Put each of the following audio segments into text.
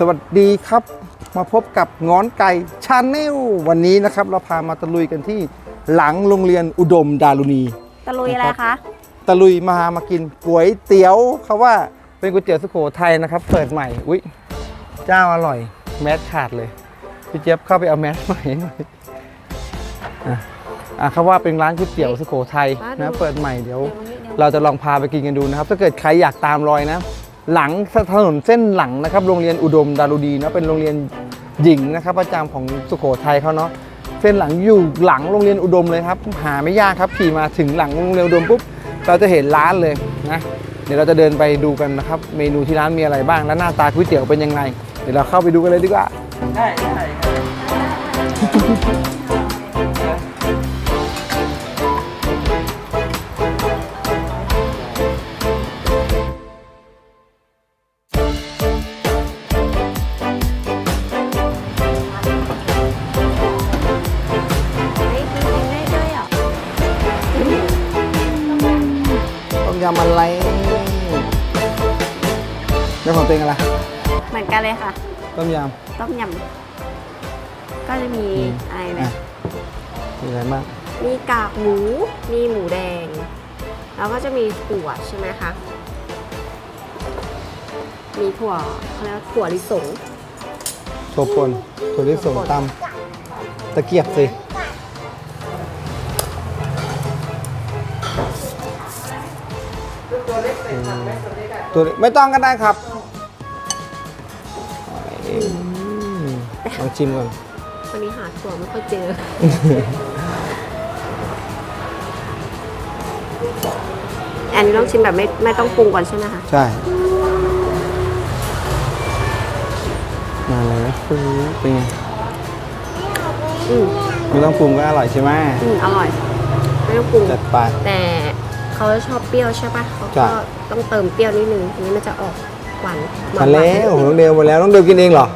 สวัสดีครับ มาพบกับงอนไก่ชาแนลวันนี้นะครับ เราพามาตะลุยกันที่หลังโรงเรียนอุดมดารุณีตะลุยอะไรคะตะลุยมามากินก๋วยเตี๋ยวเขาว่าเป็นก๋วยเตี๋ยวสุโขทัยนะครับ เปิดใหม่อุ้ยเจ้าอร่อย แมสขาดเลยพี่เจี๊ยบเข้าไปเอาแมสใหม่ให้หน่อยอะอะเขาว่าเป็นร้านก๋วยเตี๋ยวสุโขทัยนะเปิดใหม่เดี๋ยว เราจะลองพาไปกินกันดูนะครับ ถ้าเกิดใครอยากตามรอยนะ หลังถนนเส้นหลังนะครับโรงเรียนอุดมดารุดีนะเป็นโรงเรียนหญิงนะครับประจำของสุโขทัยเขาเนาะเส้นหลังอยู่หลังโรงเรียนอุดมเลยครับหาไม่ยากครับขี่มาถึงหลังโรงเรียนอุดมปุ๊บเราจะเห็นร้านเลยนะเดี๋ยวเราจะเดินไปดูกันนะครับเมนูที่ร้านมีอะไรบ้างและหน้าตาก๋วยเตี๋ยวเป็นยังไง เดี๋ยวเราเข้าไปดูกันเลยดีกว่าได้ได้ ต้มยำอะไรแล้วของเต็งอะไรเหมือนกันเลยค่ะ ต้มยต้มยำก็จะมีอืมอะไรำไหมอะมีอะไรบ้างมีกากหมู มีหมูแดง แล้วก็จะมีถั่วใช่ไหมคะ มีถั่วเขาเรียกว่าถั่วลิสง ถั่วป่นถั่วลิสงตำตะเกียบสิ ตัวเล็กไม่ต้องก็ได้ครับอืมลองชิมก่อน วันนี้หาถั่วไม่ค่อยเจอ อันนี้ต้องชิมแบบไม่ไม่ต้องปรุงก่อนใช่ไหมคะใช่ มาเลยนะปรุงเป็นไงอืมไม่ต้องปรุงก็อร่อยใช่ไหมอืมอร่อย ไม่ต้องปรุงจัดไปแต่ เขาจะชอบเปรี้ยวใช่ปะเขาใช่ก็ต้องเติมเปรี้ยวนิดนึงทีนี้มันจะออกหวานหวามานแล้วน้องเดวหมดแล้วน้องเดวกินเองเหรอ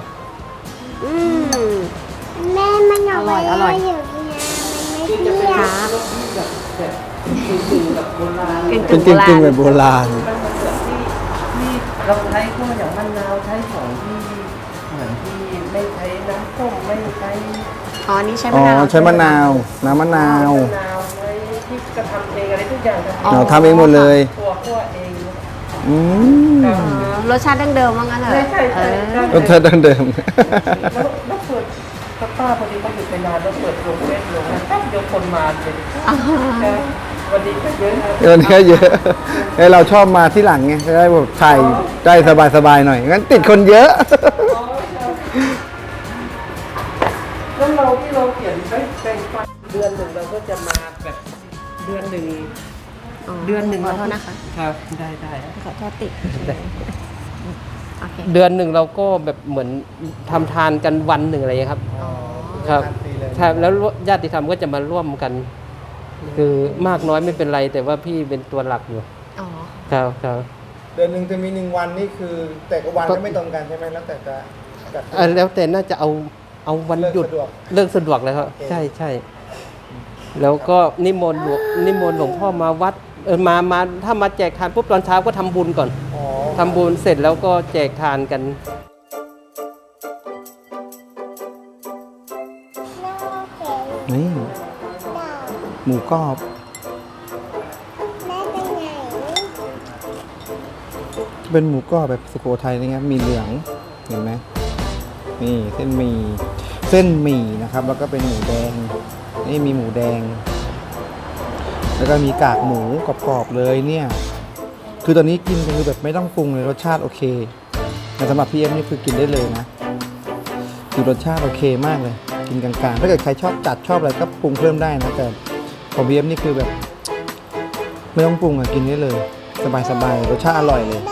อืมแม่มันออกอร่มาอยอร่อยอยู่ที่น้ำมันไม่เที่ยวค่ะจริงๆแบบโบราณกึ่งเป็นๆจริงๆโบแบบโบราณมันเหมือนที่ที่เราใช้พวกอย่างมะนาวใช้ของที่เหมือนที่ไม่ใช้น้ำส้มไม่ใช้อ๋อนี่ใช้อ๋มะอนาวใช้มะนาวน้ำมะนาวมะนาวใช้ที่กระทำเอง อะไรทุกอย่างทำอ๋อ เราทำเองหมดเลย ตัวคั่วเองอืมอ๋อรสชาติดั้งเดิมว่างั้นเหรอใช่ใช่ใช่เออรสชาติดั้งเดิม แล้วแล้วเปิดป้าพอดีเขาหยุดไปนานแล้วเปิดลงเฟซลงแป๊บเดียวคนมาเลยอ๋อนะวันนี้ก็เยอะนะเงินก็เยอะไอเราชอบมาที่หลังไงจะได้แบบถ่ายได้สบายๆหน่อย งั้นติดคนเยอะ แล้วเราที่เราเขียนไปเป็นฟันเดือนหนึ่งเราก็จะมาแบบเดือนหนึ่ง เดือนหนึ่งขอโทษนะคะ ครับได้ได้ขอโทษติดโอเคเดือนหนึ่งเราก็แบบเหมือนทำทานกันวันหนึ่งอะไรอย่างเงี้ยครับอ๋อครับใช่แล้วญาติธรรมก็จะมาร่วมกัน คือมากน้อยไม่เป็นไร แต่ว่าพี่เป็นตัวหลักอยู่อ๋อครับครับเดือนหนึ่งจะมีหนึ่งวันนี่คือ แต่ละวันก็ไม่ตรงกันใช่ไหมแล้วแต่จะจัดเอ่อแล้วแต่น่าจะเอาเอาวันหยุดเลิกสะดวกเลิกสะดวกเลยครับ โอเค ใช่ใช่แล้วก็นิมนต์หลวงนิมนต์หลวงพ่อมาวัด เออมามาถ้ามาแจกทานปุ๊บตอนเช้าก็ทำบุญก่อนอ๋อทำบุญเสร็จแล้วก็แจกทานกัน นี่หมูกรอบแม่ไปไหนเป็นหมูกรอบแบบสุโขทัยนะครับมีเหลืองเห็นไหมนี่เส้นหมี่เส้นหมี่นะครับ แล้วก็เป็นหมูแดง นี่มีหมูแดง แล้วก็มีกากหมูกรอบๆเลยเนี่ย คือตอนนี้กินคือแบบไม่ต้องปรุงเลยรสชาติโอเคแต่สำหรับพี่เอ็มนี่คือกินได้เลยนะคือรสชาติโอเคมากเลย กินกลางๆ ถ้าเกิดใครชอบจัดชอบอะไรก็ปรุงเพิ่มได้นะแต่ของพี่เอ็มนี่คือแบบ ไม่ต้องปรุงอะกินได้เลย สบายๆรสชาติอร่อยเลย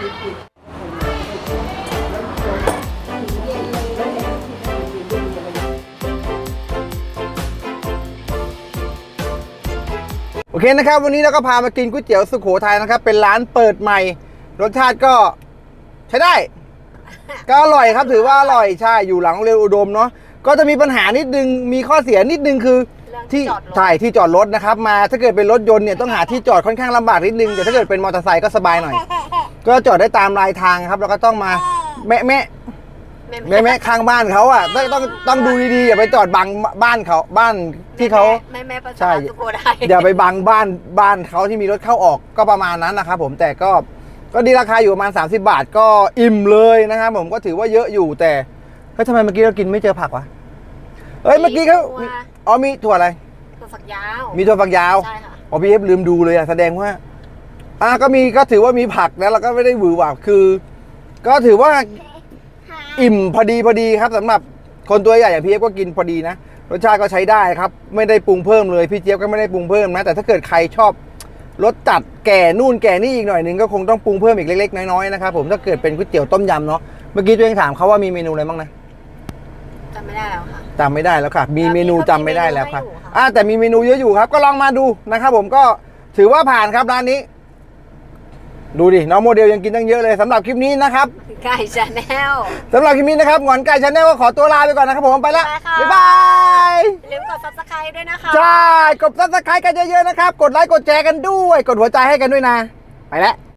โอเคนะครับ วันนี้เราก็พามากินก๋วยเตี๋ยวสุโขทัยนะครับ เป็นร้านเปิดใหม่ รสชาติก็ใช้ได้ ก็อร่อยครับถือว่าอร่อยใช่อยู่หลังโรงเรียนอุดมเนาะก็จะมีปัญหานิดนึงมีข้อเสียนิดนึงคือเรื่องที่ที่จอดรถใช่ที่จอดรถนะครับ มาถ้าเกิดเป็นรถยนต์เนี่ยต้องหาที่จอดค่อนข้างลำบากนิดนึงแต่ถ้าเกิดเป็นมอเตอร์ไซค์ก็สบายหน่อย ก็จอดได้ตามรายทางครับ แล้วก็ต้องมาแม่แม่แม่แม่ข้างบ้านเขาอะต้องต้องต้องดูดีๆอย่าไปจอดบังบ้านเขาบ้านที่เขาแม่แม่ประใช่ชาสุโขทัยอย่าไปบังบ้านบ้านเขาที่มีรถเข้าออกก็ประมาณนั้นนะครับผมแต่ก็ก็ดีราคาอยู่ประมาณ 30 บาทก็อิ่มเลยนะครับผมก็ถือว่าเยอะอยู่แต่เฮ้ยทำไมเมื่อกี้เรากินไม่เจอผักวะเอ้ยเมื่อกี้เขามีอ๋อมีถั่วอะไรตัวฝักยาว มีถั่วฝักยาวใช่ค่ะอ๋อพีเอฟลืมดูเลยอะแสดงว่า อ่าก็มีก็ถือว่ามีผักแล้วเราก็ไม่ได้หวือหวาคือ ก็ถือว่าอิ่มพอดีพอดีครับสำหรับคนตัวใหญ่อย่างพีเอฟก็กินพอดีนะรสชาติก็ใช้ได้ครับ ไม่ได้ปรุงเพิ่มเลยพี่เจี๊ยบก็ไม่ได้ปรุงเพิ่มนะ แต่ถ้าเกิดใครชอบรสจัดแก่นู่นแก่นี่อีกหน่อยหนึงก็คงต้องปรุงเพิ่มอีกเล็กๆน้อยๆนะครับผมถ้าเกิดเป็นก๋วยเตี๋ยวต้มยำเนาะเมื่อกี้ตัวเองถามเขาว่ามีเมนูอะไรบ้างนะจำไม่ได้แล้วค่ะจำไม่ได้แล้วค่ะ มีเมนูจำไม่ได้แล้วค่ะมีเมนูให้อยู่ค่ะอ่าแต่มีเมนูเยอะอยู่ครับ ก็ลองมาดูนะครับผมก็ถือว่าผ่านครับร้านนี้ ดูดิ น้องโมเดลยังกินตั้งเยอะเลยสำหรับคลิปนี้นะครับไก่ชาแนล สำหรับคลิปนี้นะครับหงอนไก่ชาแนลก็ขอตัวลาไปก่อนนะครับผมไปละไปค่ะ บ๊ายบายอย่าลืมกด subscribe ด้วยนะคะ ใช่กดซับสไครต์กันเยอะๆนะครับ กดไลค์กดแชร์กันด้วย กดหัวใจให้กันด้วยนะ ไปแล้ว